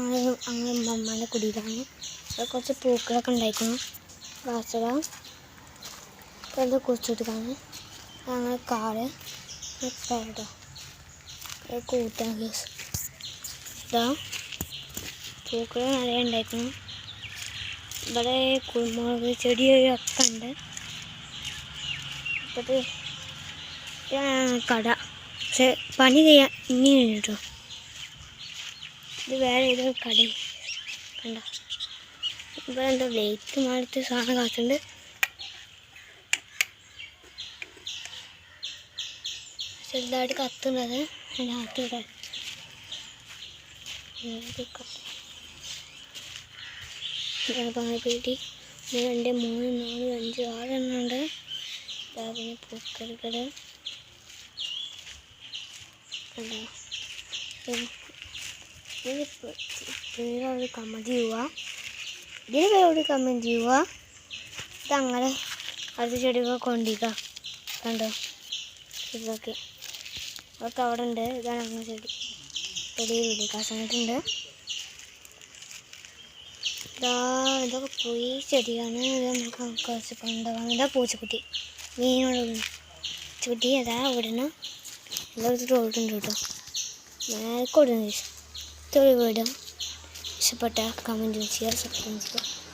അങ്ങനെ അങ്ങനെ മമ്മാന്റെ കുടിയിലാണ്. അവിടെ കുറച്ച് പൂക്കളൊക്കെ ഉണ്ടായിരിക്കുന്നു വാസക അത് കുറിച്ചിട്ടാണ് അങ്ങനെ കാറ് കേട്ടോ കൂട്ടാണ് കേസ്. ഇതാ. പൂക്കൾ നിറയെ ഉണ്ടായിരിക്കുന്നു ഇവിടെ കുരുമുളക് ചെടിയൊക്കെ ഉണ്ട്. അപ്പോൾ ഇതാണ് കട. പക്ഷെ പണി ചെയ്യാൻ ഇനിയുണ്ട് കേട്ടോ. ഇത് വേറെ ഏതൊരു കട കണ്ട. ഇവിടെ എന്തോ ലേറ്റ് മാറിയിട്ട് സാധനം കാത്തുണ്ട്. ചെറുതായിട്ട് കത്തുന്നത് പാറപ്പേട്ടി ഒന്ന് രണ്ട് മൂന്ന് നാല് അഞ്ച് ആറെണ്ണം ഉണ്ട്. പിന്നെ പൂക്കറികൾ പേരോട് കമന്റ് ചെയ്യുക ഇതിന് പേരോട് കമന്റ് ചെയ്യുക. ഇതങ്ങനെ അടുത്ത ചെടികൾ കൊണ്ടിരിക്കുക കണ്ടോ? ഇതൊക്കെ. അതൊക്കെ അവിടെ ഉണ്ട്. ഇതാണ് അങ്ങനെ ചെടി. ചെടി വിളിക്കാൻ സമയത്തുണ്ട് ഇതാ ഇതൊക്കെ പോയി ചെടിയാണ്. ഇത് നമുക്ക് കുറച്ച് കൊണ്ടുപോകാം ഇതാ പൂച്ചക്കുട്ടി. മീനോട് ചുട്ടി അതാ ഇവിടുന്ന് എല്ലാവരും ഓടുന്നുണ്ട് കേട്ടോ. ഞാൻ മേൽക്കോടുന്നു തൊഴിൽ വീടും ഇഷ്ടപ്പെട്ട കമന്റ് ചെയ്യുക സബ്സ്ക്രൈബ് ചെയ്യുക